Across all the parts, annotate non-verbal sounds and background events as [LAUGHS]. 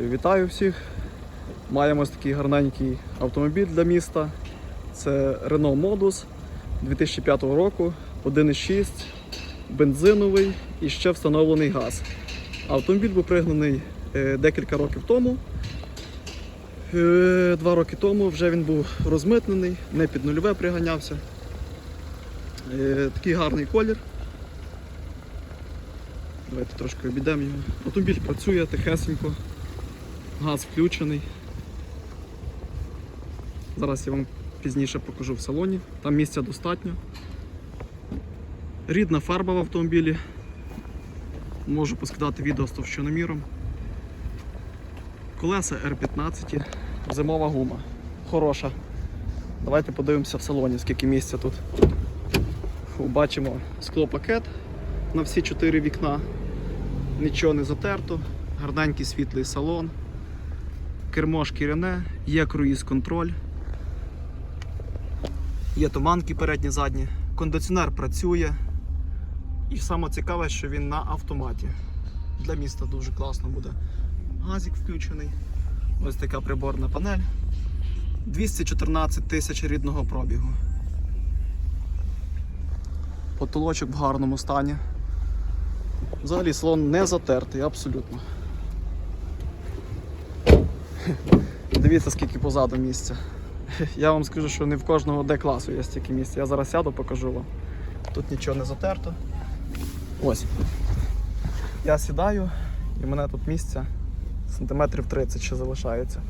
Вітаю всіх! Маємо ось такий гарненький автомобіль для міста. Це Renault Modus 2005 року, 1,6, бензиновий і ще встановлений газ. Автомобіль був пригнаний е, декілька років тому. Е, Два роки тому вже він був розмитнений, не під нульове приганявся. Е, Такий гарний колір. Давайте трошки обійдемо його. Автомобіль працює тихесенько, газ включений. Зараз я вам пізніше покажу в салоні, там місця достатньо. Рідна фарба в автомобілі. Можу поскидати відео з товщиноміром. Колеса R15, зимова гума. Хороша. Давайте подивимося в салоні, скільки місця тут. Бачимо склопакет на всі чотири вікна. Нічого не затерто, гарненький світлий салон, кермо шкіряне, є круїз-контроль, є туманки передні задні, кондиціонер працює. І саме цікаве, що він на автоматі. Для міста дуже класно буде. Газик включений. Ось така приборна панель. 214 тисяч рідного пробігу. Потолочок в гарному стані. Взагалі салон не затертий, абсолютно. [LAUGHS] Дивіться, скільки позаду місця. [LAUGHS] Я вам скажу, що не в кожного Д-класу є стільки місця. Я зараз сяду, покажу вам. Тут нічого не затерто. Ось. Я сідаю і в мене тут місця сантиметрів 30 ще залишається.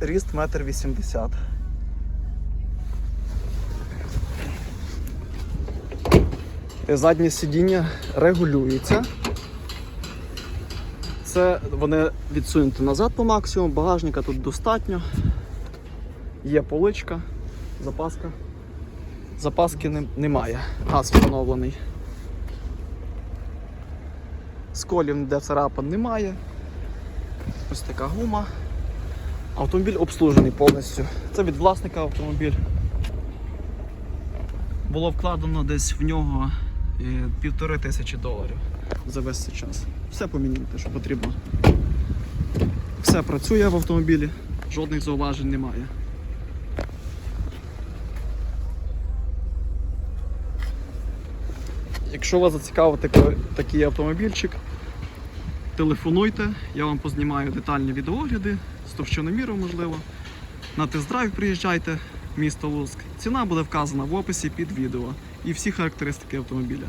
Ріст метр вісімдесят. Заднє сидіння регулюється. Це вони відсунуті назад по максимуму, багажника тут достатньо. Є поличка, запаска. Запаски не- немає. Газ встановлений. Сколів ніде царапин немає. Ось така гума. Автомобіль обслужений повністю. Це від власника автомобіль. Було вкладено десь в нього півтори тисячі доларів за весь цей час. Все поміняти, що потрібно. Все працює в автомобілі, жодних зауважень немає. Якщо вас зацікавив такий, автомобільчик, телефонуйте, я вам познімаю детальні відеогляди з товщиноміром, можливо. На тест-драйв приїжджайте, місто Луцьк. Ціна буде вказана в описі під відео і всі характеристики автомобіля.